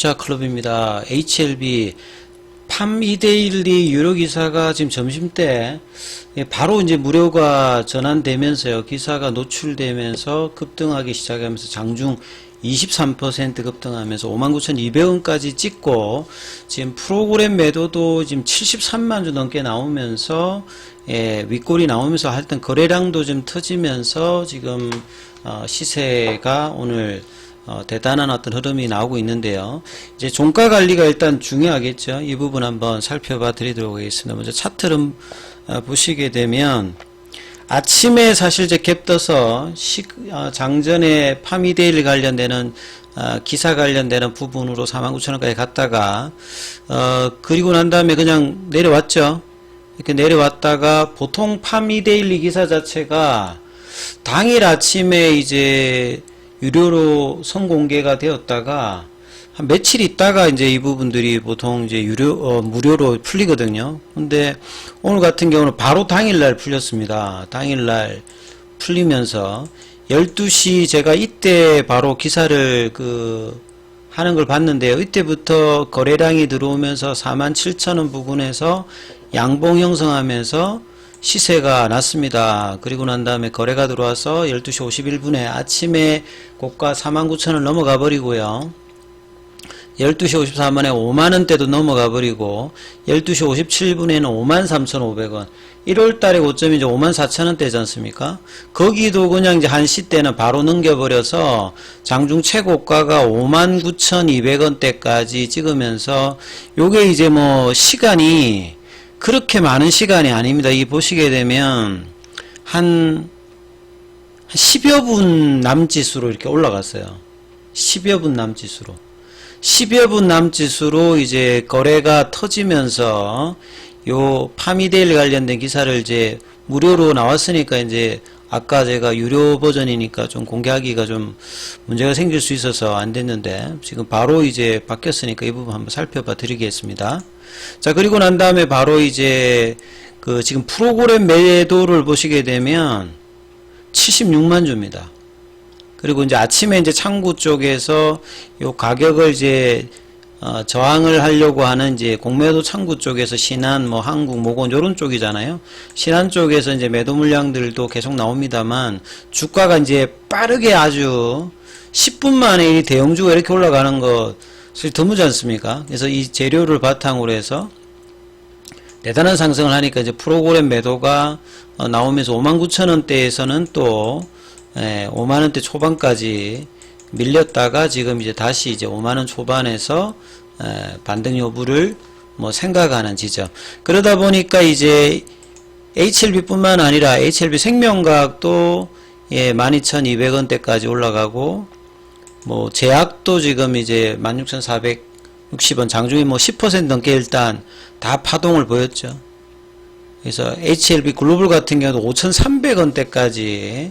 투자 클럽입니다. HLB 팜 이데일리 유료 기사가 지금 점심때 예, 바로 이제 무료가 전환되면서요. 기사가 노출되면서 급등하기 시작하면서 장중 23% 급등하면서 59,200원까지 찍고 지금 프로그램 매도도 지금 73만 주 넘게 나오면서 예, 윗골이 나오면서 하여튼 거래량도 좀 터지면서 지금 어, 시세가 오늘 어, 대단한 어떤 흐름이 나오고 있는데요. 이제 종가 관리가 일단 중요하겠죠. 이 부분 한번 살펴봐 드리도록 하겠습니다. 먼저 차트를 어, 보시게 되면 아침에 사실 이제 갭 떠서 시, 어, 장전에 파미데일 관련되는 어, 기사 관련되는 부분으로 49,000원까지 갔다가 어, 그리고 난 다음에 그냥 내려왔죠. 이렇게 내려왔다가 보통 파미데일리 기사 자체가 당일 아침에 이제 유료로 선공개가 되었다가 한 며칠 있다가 이제 이 부분들이 보통 이제 유료 어, 무료로 풀리거든요. 근데 오늘 같은 경우는 바로 당일날 풀렸습니다. 당일날 풀리면서 12시 제가 이때 바로 기사를 그 하는 걸 봤는데요. 이때부터 거래량이 들어오면서 47,000원 부근에서 양봉 형성하면서 시세가 났습니다. 그리고 난 다음에 거래가 들어와서 12시 51분에 아침에 고가 49,000원 넘어가 버리고요. 12시 54분에 5만원대도 넘어가 버리고 12시 57분에는 53,500원 1월 달에 고점이 이제 54,000원대지 않습니까? 거기도 그냥 이제 한시 때는 바로 넘겨버려서 장중 최고가가 59,200원대까지 찍으면서 요게 이제 뭐 시간이 그렇게 많은 시간이 아닙니다. 이 보시게 되면 한 10여 분 남짓으로 이렇게 올라갔어요. 10여 분 남짓으로. 10여 분 남짓으로 이제 거래가 터지면서 요 파미데일 관련된 기사를 이제 무료로 나왔으니까 이제 아까 제가 유료 버전이니까 좀 공개하기가 좀 문제가 생길 수 있어서 안 됐는데 지금 바로 이제 바뀌었으니까 이 부분 한번 살펴봐 드리겠습니다. 자, 그리고 난 다음에 바로 이제 그 지금 프로그램 매도를 보시게 되면 76만 주입니다. 그리고 이제 아침에 이제 창구 쪽에서 요 가격을 이제 어, 저항을 하려고 하는 이제 공매도 창구 쪽에서 신한 뭐 한국 모건 요런 쪽이잖아요. 신한 쪽에서 이제 매도 물량들도 계속 나옵니다만 주가가 이제 빠르게 아주 10분 만에 이 대형주가 이렇게 올라가는 것 을 드무지 않습니까? 그래서 이 재료를 바탕으로 해서 대단한 상승을 하니까 이제 프로그램 매도가 어, 나오면서 59,000원대에서는 또 예, 5만원대 초반까지 밀렸다가 지금 이제 다시 이제 5만원 초반에서 에, 반등 여부를 뭐 생각하는 지점. 그러다 보니까 이제 HLB뿐만 아니라 HLB 생명과학도 예, 12,200원대까지 올라가고 뭐 제약도 지금 이제 16,460원 장중에 뭐 10% 넘게 일단 다 파동을 보였죠. 그래서 HLB 글로벌 같은 경우도 5,300원대까지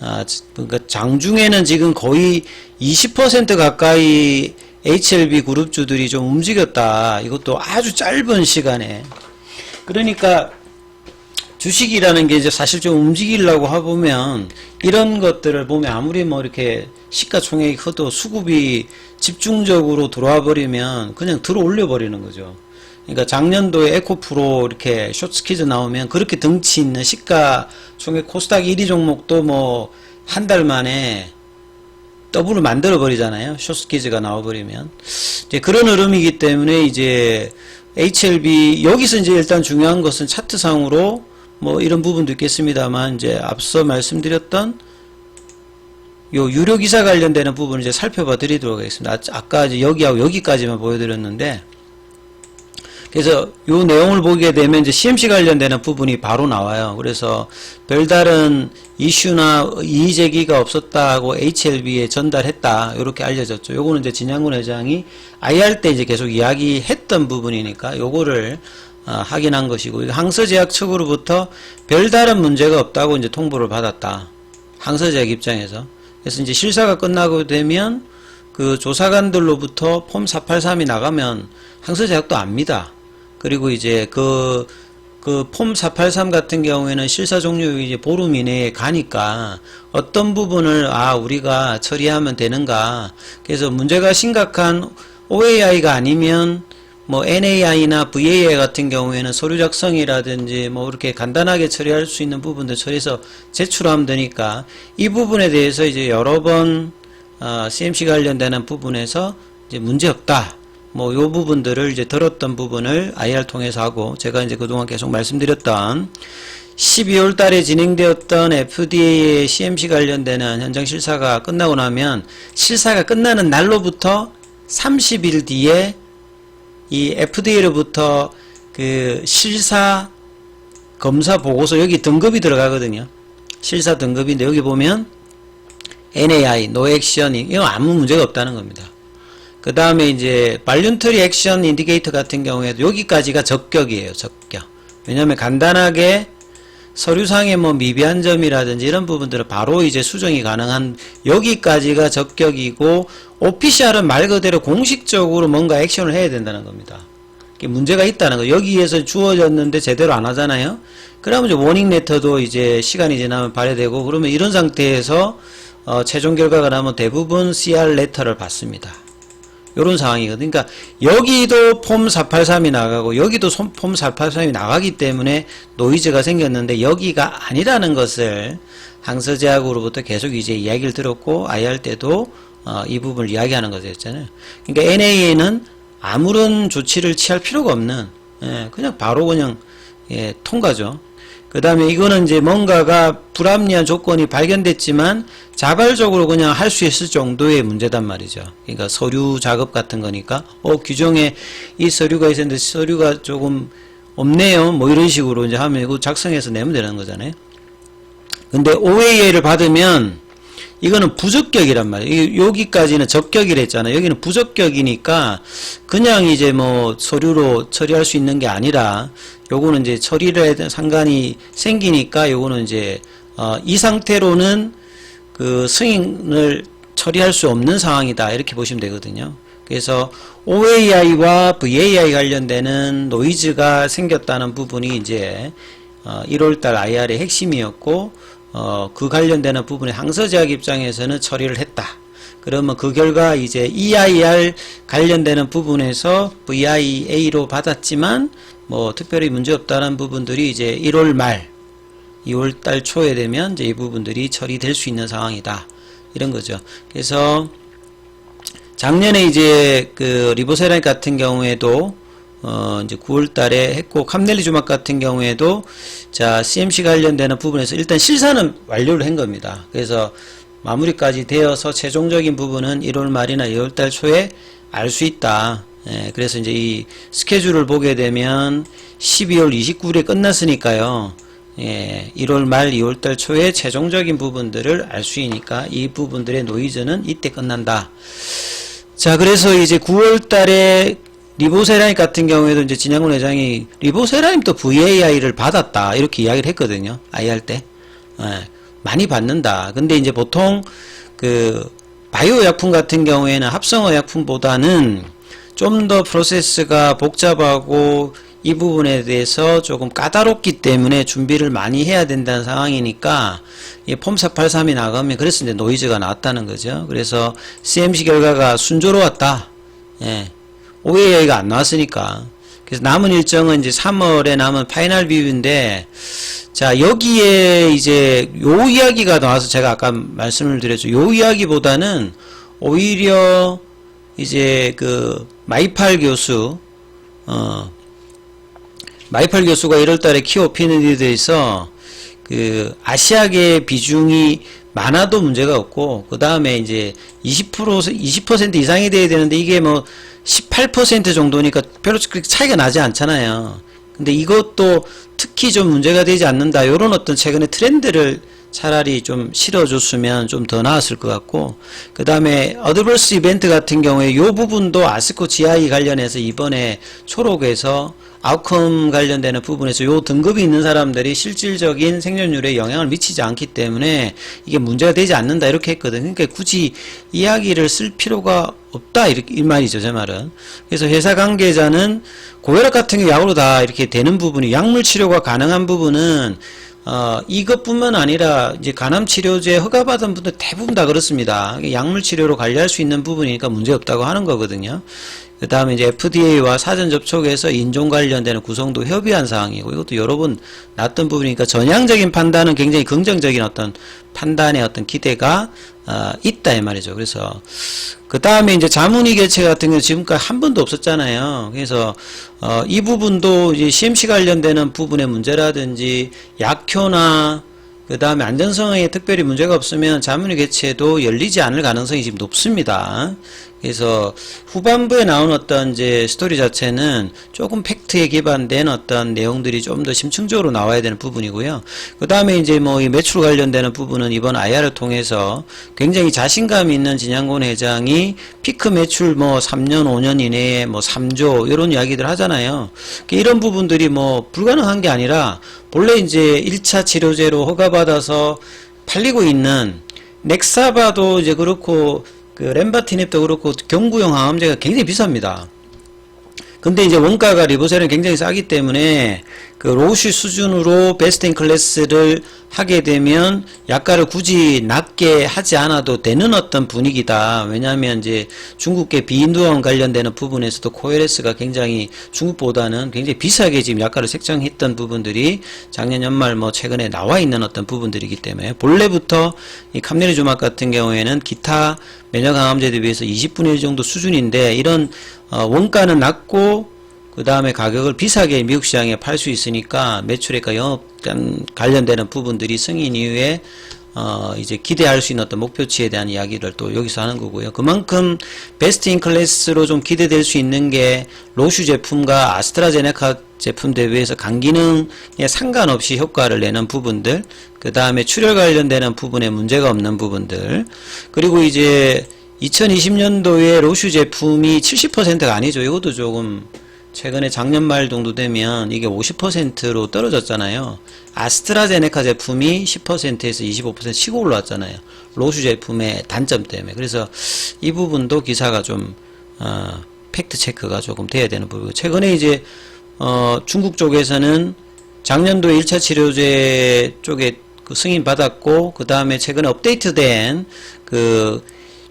아, 그러니까 장중에는 지금 거의 20% 가까이 HLB 그룹주들이 좀 움직였다. 이것도 아주 짧은 시간에. 그러니까 주식이라는 게 이제 사실 좀 움직이려고 해보면 이런 것들을 보면 아무리 뭐 이렇게 시가총액이 커도 수급이 집중적으로 들어와 버리면 그냥 들어 올려 버리는 거죠. 그러니까 작년도에 에코프로 이렇게 쇼츠키즈 나오면 그렇게 덩치 있는 시가 총액 코스닥 1위 종목도 뭐 한 달 만에 더블을 만들어 버리잖아요. 쇼츠키즈가 나와 버리면 이제 그런 흐름이기 때문에 이제 HLB 여기서 이제 일단 중요한 것은 차트상으로 뭐 이런 부분도 있겠습니다만 이제 앞서 말씀드렸던 요 유료 기사 관련되는 부분을 이제 살펴봐 드리도록 하겠습니다. 아- 아까 이제 여기하고 여기까지만 보여드렸는데 그래서 요 내용을 보게 되면 이제 CMC 관련되는 부분이 바로 나와요. 그래서 별다른 이슈나 이의 제기가 없었다고 HLB에 전달했다. 이렇게 알려졌죠. 요거는 이제 진양군 회장이 IR 때 이제 계속 이야기했던 부분이니까 요거를 어, 확인한 것이고 항서제약 측으로부터 별다른 문제가 없다고 이제 통보를 받았다. 항서제약 입장에서. 그래서 이제 실사가 끝나고 되면 그 조사관들로부터 폼 483이 나가면 항서제약도 압니다. 그리고 이제 그, 그폼483 같은 경우에는 실사 종료 이제 보름 이내에 가니까 어떤 부분을 아, 우리가 처리하면 되는가. 그래서 문제가 심각한 OAI가 아니면 뭐 NAI나 VAI 같은 경우에는 서류 작성이라든지 뭐 이렇게 간단하게 처리할 수 있는 부분들 처리해서 제출하면 되니까 이 부분에 대해서 이제 여러 번 어, CMC 관련되는 부분에서 이제 문제 없다. 뭐 요 부분들을 이제 들었던 부분을 IR 통해서 하고 제가 이제 그동안 계속 말씀드렸던 12월 달에 진행되었던 FDA의 CMC 관련되는 현장 실사가 끝나고 나면 실사가 끝나는 날로부터 30일 뒤에 이 FDA로부터 그 실사 검사 보고서 여기 등급이 들어가거든요. 실사 등급인데 여기 보면 NAI, 노 액션이 이거 아무 문제가 없다는 겁니다. 그 다음에 이제 발륜터리 액션 인디케이터 같은 경우에도 여기까지가 적격이에요. 적격. 왜냐하면 간단하게 서류상의 뭐 미비한 점이라든지 이런 부분들은 바로 이제 수정이 가능한 여기까지가 적격이고 오피셜은 말 그대로 공식적으로 뭔가 액션을 해야 된다는 겁니다. 문제가 있다는 거. 여기에서 주어졌는데 제대로 안 하잖아요. 그러면 이제 워닝 레터도 이제 시간이 지나면 발효되고 그러면 이런 상태에서 어, 최종 결과가 나면 대부분 CR 레터를 받습니다. 요런 상황이거든요. 그러니까 여기도 폼 483이 나가고 여기도 손- 폼 483이 나가기 때문에 노이즈가 생겼는데 여기가 아니라는 것을 항서제약으로부터 계속 이제 이야기를 들었고 IR 때도 어, 이 부분을 이야기하는 것이었잖아요. 그러니까 NA에는 아무런 조치를 취할 필요가 없는 예, 그냥 바로 그냥 예, 통과죠. 그 다음에 이거는 이제 뭔가가 불합리한 조건이 발견됐지만 자발적으로 그냥 할 수 있을 정도의 문제단 말이죠. 그러니까 서류 작업 같은 거니까, 어, 규정에 이 서류가 있었는데 서류가 조금 없네요. 뭐 이런 식으로 이제 하면 이거 작성해서 내면 되는 거잖아요. 근데 OAA를 받으면 이거는 부적격이란 말이에요. 이- 여기까지는 적격이라 했잖아요. 여기는 부적격이니까 그냥 이제 뭐 서류로 처리할 수 있는 게 아니라 요거는 이제 처리를 상관이 생기니까 요거는 이제 어, 이 상태로는 그 승인을 처리할 수 없는 상황이다. 이렇게 보시면 되거든요. 그래서 OAI와 VAI 관련되는 노이즈가 생겼다는 부분이 이제 어, 1월달 IR의 핵심이었고 어, 그 관련되는 부분에 항서제약 입장에서는 처리를 했다. 그러면 그 결과 이제 EIR 관련되는 부분에서 VIA로 받았지만 뭐 특별히 문제 없다는 부분들이 이제 1월 말 2월 달 초에 되면 이제 이 부분들이 처리될 수 있는 상황이다. 이런 거죠. 그래서 작년에 이제 그 리보세라믹 같은 경우에도 어 이제 9월 달에 했고 캄넬리 주막 같은 경우에도 자 CMC 관련되는 부분에서 일단 실사는 완료를 한 겁니다. 그래서 마무리까지 되어서 최종적인 부분은 1월 말이나 2월 달 초에 알 수 있다. 예, 그래서 이제 이 스케줄을 보게 되면 12월 29일에 끝났으니까요. 예, 1월 말 2월 달 초에 최종적인 부분들을 알 수 있으니까 이 부분들의 노이즈는 이때 끝난다. 자, 그래서 이제 9월 달에 리보세라임 같은 경우에도 이제 진양군 회장이 리보세라임 또 VAI를 받았다. 이렇게 이야기를 했거든요. IR 때. 예, 많이 받는다. 근데 이제 보통 그 바이오 약품 같은 경우에는 합성어 약품보다는 좀 더 프로세스가 복잡하고 이 부분에 대해서 조금 까다롭기 때문에 준비를 많이 해야 된다는 상황이니까 이폼 483이 나가면 그래서 이제 노이즈가 나왔다는 거죠. 그래서 CMC 결과가 순조로웠다. 예. OAI가 안 나왔으니까. 그래서 남은 일정은 이제 3월에 남은 파이널 비뷰인데 자, 여기에 이제 요 이야기가 나와서 제가 아까 말씀을 드렸죠. 요 이야기보다는 오히려 이제 그 마이팔 교수 어 마이팔 교수가 1월 달에 키오 피니드에서 그 아시아계 비중이 많아도 문제가 없고 그 다음에 이제 20% 20% 이상이 돼야 되는데 이게 뭐 18% 정도니까 별로 차이가 나지 않잖아요. 근데 이것도 특히 좀 문제가 되지 않는다. 이런 어떤 최근의 트렌드를 차라리 좀 실어줬으면 좀 더 나았을 것 같고 그 다음에 어드버스 이벤트 같은 경우에 이 부분도 아스코 GI 관련해서 이번에 초록에서 아웃컴 관련되는 부분에서 요 등급이 있는 사람들이 실질적인 생존율에 영향을 미치지 않기 때문에 이게 문제가 되지 않는다 이렇게 했거든요. 그러니까 굳이 이야기를 쓸 필요가 없다 이렇게 이 말이죠 제 말은. 그래서 회사 관계자는 고혈압 같은 게 약으로 다 이렇게 되는 부분이 약물 치료가 가능한 부분은 어, 이것뿐만 아니라 이제 간암 치료제 허가받은 분들 대부분 다 그렇습니다. 약물 치료로 관리할 수 있는 부분이니까 문제 없다고 하는 거거든요. 그 다음에 이제 FDA와 사전 접촉에서 인종 관련되는 구성도 협의한 사항이고 이것도 여러 번 났던 부분이니까 전향적인 판단은 굉장히 긍정적인 어떤 판단의 어떤 기대가 어, 있다 이 말이죠. 그래서 그 다음에 이제 자문위 개최 같은 경우 지금까지 한 번도 없었잖아요. 그래서 어, 이 부분도 이제 CMC 관련되는 부분의 문제라든지 약효나 그 다음에 안전성에 특별히 문제가 없으면 자문위 개최도 열리지 않을 가능성이 지금 높습니다. 그래서 후반부에 나온 어떤 이제 스토리 자체는 조금 팩트에 기반된 어떤 내용들이 좀 더 심층적으로 나와야 되는 부분이고요. 그 다음에 이제 뭐 이 매출 관련되는 부분은 이번 IR을 통해서 굉장히 자신감 있는 진양곤 회장이 피크 매출 뭐 3년, 5년 이내에 뭐 3조 이런 이야기들 하잖아요. 이런 부분들이 뭐 불가능한 게 아니라 본래 이제 1차 치료제로 허가받아서 팔리고 있는 넥사바도 이제 그렇고 그 렘바티닙도 그렇고 경구용 항암제가 굉장히 비쌉니다. 근데 이제 원가가 리보셀은 굉장히 싸기 때문에 그 로시 수준으로 베스트 인 클래스를 하게 되면 약가를 굳이 낮게 하지 않아도 되는 어떤 분위기다. 왜냐하면 이제 중국계 비인두원 관련되는 부분에서도 코에레스가 굉장히 중국보다는 굉장히 비싸게 지금 약가를 책정했던 부분들이 작년 연말 뭐 최근에 나와 있는 어떤 부분들이기 때문에 본래부터 이 캄네리주막 같은 경우에는 기타 면역 항암제에 비해서 20분의 1 정도 수준인데 이런 어, 원가는 낮고 그 다음에 가격을 비싸게 미국 시장에 팔 수 있으니까 매출액과 영업 간 관련되는 부분들이 승인 이후에 어 이제 기대할 수 있는 어떤 목표치에 대한 이야기를 또 여기서 하는 거고요. 그만큼 베스트 인 클래스로 좀 기대될 수 있는 게 로슈 제품과 아스트라제네카 제품 대비해서 간기능에 상관없이 효과를 내는 부분들, 그 다음에 출혈 관련되는 부분에 문제가 없는 부분들, 그리고 이제 2020년도에 로슈 제품이 70%가 아니죠. 이것도 조금 최근에 작년 말 정도 되면 이게 50%로 떨어졌잖아요. 아스트라제네카 제품이 10%에서 25% 치고 올라왔잖아요. 로슈 제품의 단점 때문에. 그래서 이 부분도 기사가 좀 어, 팩트 체크가 조금 돼야 되는 부분이고 최근에 이제 어, 중국 쪽에서는 작년도 1차 치료제 쪽에 그 승인 받았고 그 다음에 최근에 업데이트된 그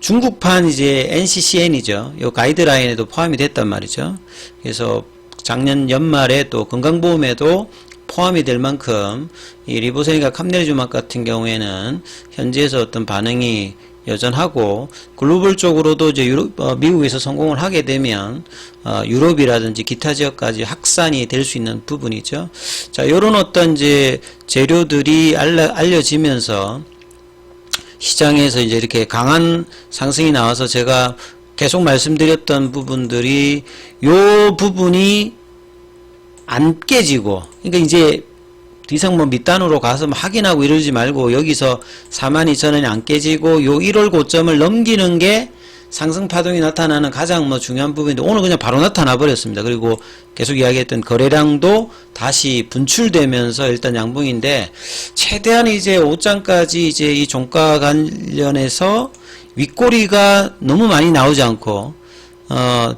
중국판 이제 NCCN이죠. 요 가이드라인에도 포함이 됐단 말이죠. 그래서 작년 연말에 또 건강보험에도 포함이 될 만큼 이 리보세니가 캄네리주막 같은 경우에는 현지에서 어떤 반응이 여전하고 글로벌 쪽으로도 이제 유럽, 어, 미국에서 성공을 하게 되면 어, 유럽이라든지 기타 지역까지 확산이 될 수 있는 부분이죠. 자, 요런 어떤 이제 재료들이 알려, 알려지면서 시장에서 이제 이렇게 강한 상승이 나와서 제가 계속 말씀드렸던 부분들이 요 부분이 안 깨지고 그러니까 이제 이상 뭐 밑단으로 가서 뭐 확인하고 이러지 말고 여기서 42,000원이 안 깨지고 요 1월 고점을 넘기는 게 상승 파동이 나타나는 가장 뭐 중요한 부분인데 오늘 그냥 바로 나타나 버렸습니다. 그리고 계속 이야기했던 거래량도 다시 분출되면서 일단 양봉인데 최대한 이제 옷장까지 이제 이 종가 관련해서 윗꼬리가 너무 많이 나오지 않고 어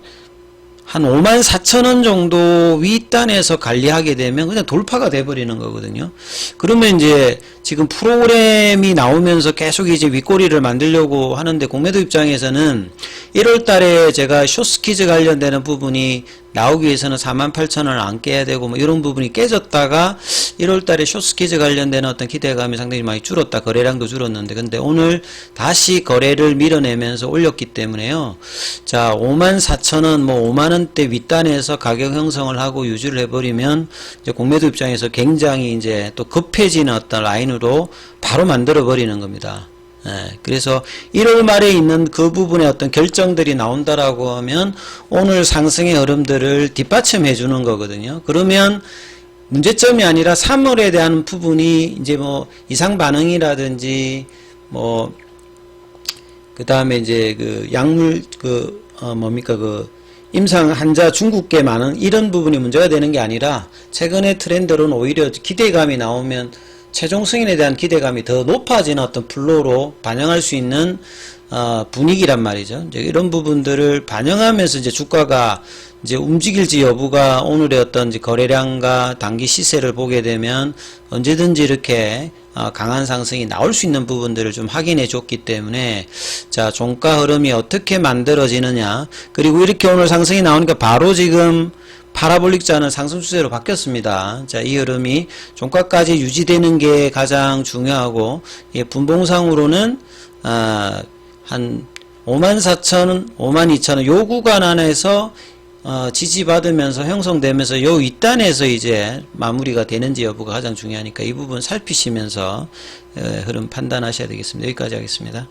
한 5만 4천 원 정도 윗단에서 관리하게 되면 그냥 돌파가 돼버리는 거거든요. 그러면 이제 지금 프로그램이 나오면서 계속 이제 윗꼬리를 만들려고 하는데 공매도 입장에서는 1월 달에 제가 쇼스키즈 관련되는 부분이 나오기 위해서는 4만 8천 원을 안 깨야 되고 뭐 이런 부분이 깨졌다가 1월 달에 쇼스키즈 관련되는 어떤 기대감이 상당히 많이 줄었다. 거래량도 줄었는데 근데 오늘 다시 거래를 밀어내면서 올렸기 때문에요. 자, 5만 4천 원, 뭐 5만 원대 윗단에서 가격 형성을 하고 유지를 해 버리면 이제 공매도 입장에서 굉장히 이제 또 급해지는 어떤 라인으로 바로 만들어 버리는 겁니다. 예, 그래서 1월 말에 있는 그 부분의 어떤 결정들이 나온다라고 하면 오늘 상승의 흐름들을 뒷받침해 주는 거거든요. 그러면 문제점이 아니라 3월에 대한 부분이 이제 뭐 이상 반응이라든지 뭐 그 다음에 이제 그 약물 그 어 뭡니까 그 임상 환자 중국계 많은 이런 부분이 문제가 되는 게 아니라 최근의 트렌드로는 오히려 기대감이 나오면 최종 승인에 대한 기대감이 더 높아지는 어떤 플로로 반영할 수 있는 어, 분위기란 말이죠. 이제 이런 부분들을 반영하면서 이제 주가가 이제 움직일지 여부가 오늘의 어떤 거래량과 단기 시세를 보게 되면 언제든지 이렇게 어, 강한 상승이 나올 수 있는 부분들을 좀 확인해 줬기 때문에 자 종가 흐름이 어떻게 만들어지느냐 그리고 이렇게 오늘 상승이 나오니까 바로 지금 파라볼릭 자는 상승 추세로 바뀌었습니다. 자, 이 흐름이 종가까지 유지되는 게 가장 중요하고, 예, 분봉상으로는, 아, 한 54,000원, 52,000원, 요 구간 안에서, 어, 지지받으면서 형성되면서 요 윗단에서 이제 마무리가 되는지 여부가 가장 중요하니까 이 부분 살피시면서, 에, 흐름 판단하셔야 되겠습니다. 여기까지 하겠습니다.